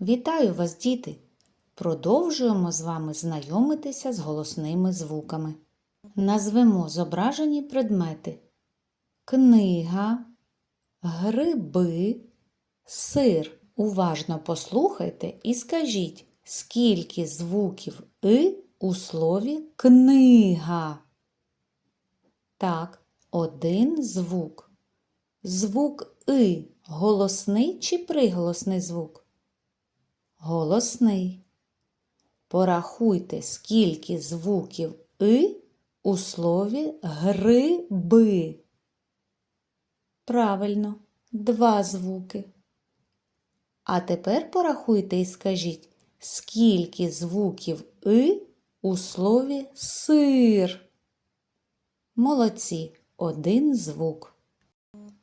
Вітаю вас, діти! Продовжуємо з вами знайомитися з голосними звуками. Назвемо зображені предмети: книга, гриби, сир. Уважно послухайте і скажіть, скільки звуків и у слові книга. Так, один звук. Звук и голосний чи приголосний звук? Голосний. Порахуйте, скільки звуків и у слові гриби. Правильно, два звуки. А тепер порахуйте і скажіть, скільки звуків и у слові сир. Молодці, один звук.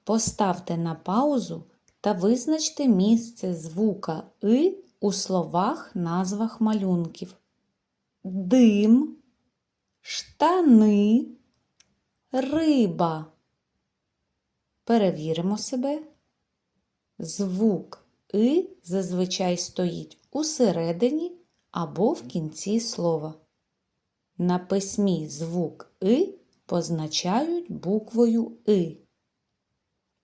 Поставте на паузу та визначте місце звука и у словах назвах малюнків. Дим, штани, риба. Перевіримо себе. Звук и зазвичай стоїть усередині або в кінці слова. На письмі звук и позначають буквою И.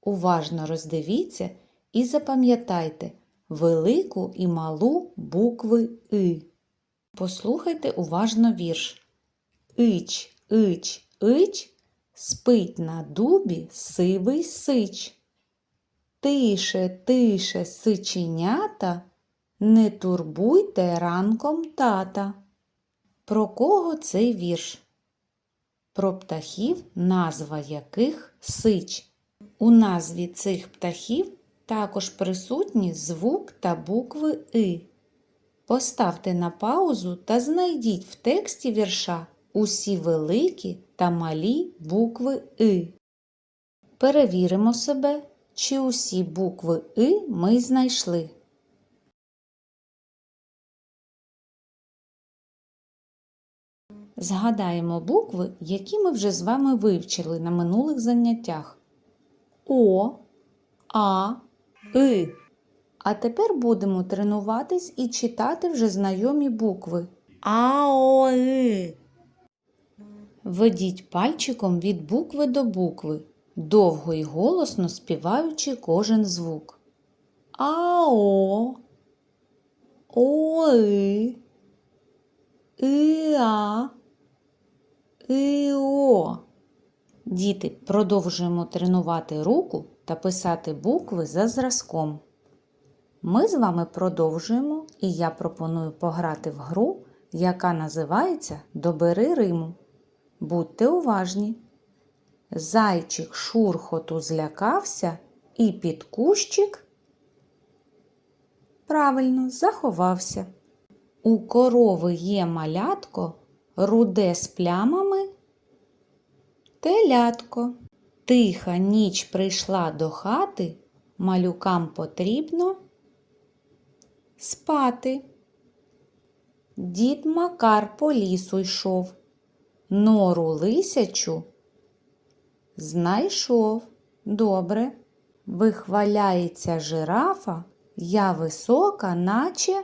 Уважно роздивіться і запам'ятайте велику і малу букви И. Послухайте уважно вірш. Ич, ич, ич, спить на дубі сивий сич. Тише, тише, сиченята, не турбуйте ранком тата. Про кого цей вірш? Про птахів, назва яких сич. У назві цих птахів також присутні звук та букви И. Поставте на паузу та знайдіть в тексті вірша усі великі та малі букви И. Перевіримо себе, чи усі букви И ми знайшли. Згадаємо букви, які ми вже з вами вивчили на минулих заняттях. О, А, И. А тепер будемо тренуватись і читати вже знайомі букви. А, О, И. Ведіть пальчиком від букви до букви, довго і голосно співаючи кожен звук. АО, ОИ, ИА, ИО. Діти, продовжуємо тренувати руку та писати букви за зразком. Ми з вами продовжуємо, і я пропоную пограти в гру, яка називається Добери Риму. Будьте уважні. Зайчик шурхоту злякався і під кущик правильно заховався. У корови є малятко, руде з плямами телятко. Тиха ніч прийшла до хати, малюкам потрібно спати. Дід Макар по лісу йшов, нору лисячу знайшов. Добре. Вихваляється жирафа, я висока, наче.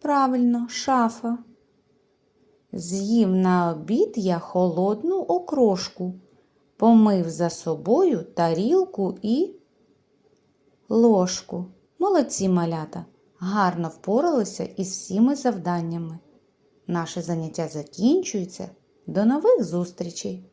Правильно, шафа. З'їв на обід я холодну окрошку, помив за собою тарілку і ложку. Молодці малята, гарно впоралися із всіми завданнями. Наше заняття закінчується. До нових зустрічей!